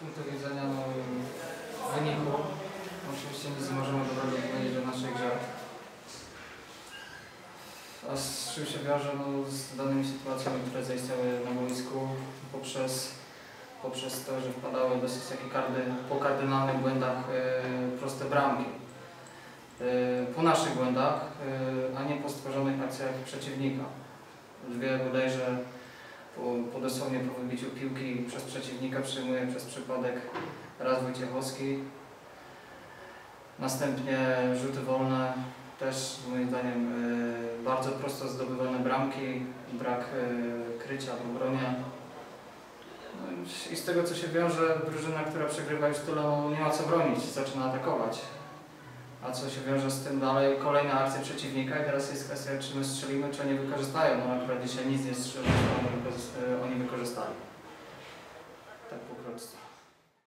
Punktu widzenia no, wyniku, oczywiście nic nie możemy dobrego powiedzieć o naszej grze. A z czym się wiąże no, z danymi sytuacjami, które zaistniały na boisku poprzez, poprzez to, że wpadały dosyć takie kardy, po kardynalnych błędach e, proste bramki. E, po naszych błędach, e, a nie po stworzonych akcjach przeciwnika. Dwie bodajże dosłownie po wybiciu piłki przez przeciwnika przyjmuje przez przypadek raz Wojciechowski. Następnie rzuty wolne, też moim zdaniem e, bardzo prosto zdobywane bramki, brak e, krycia w obronie. No i- z tego co się wiąże, drużyna, która przegrywa już tyle, nie ma co bronić, zaczyna atakować. A co się wiąże z tym dalej, kolejna akcja przeciwnika i teraz jest kwestia, czy my strzelimy, czy oni wykorzystają. No akurat dzisiaj nic nie strzelili, Jones.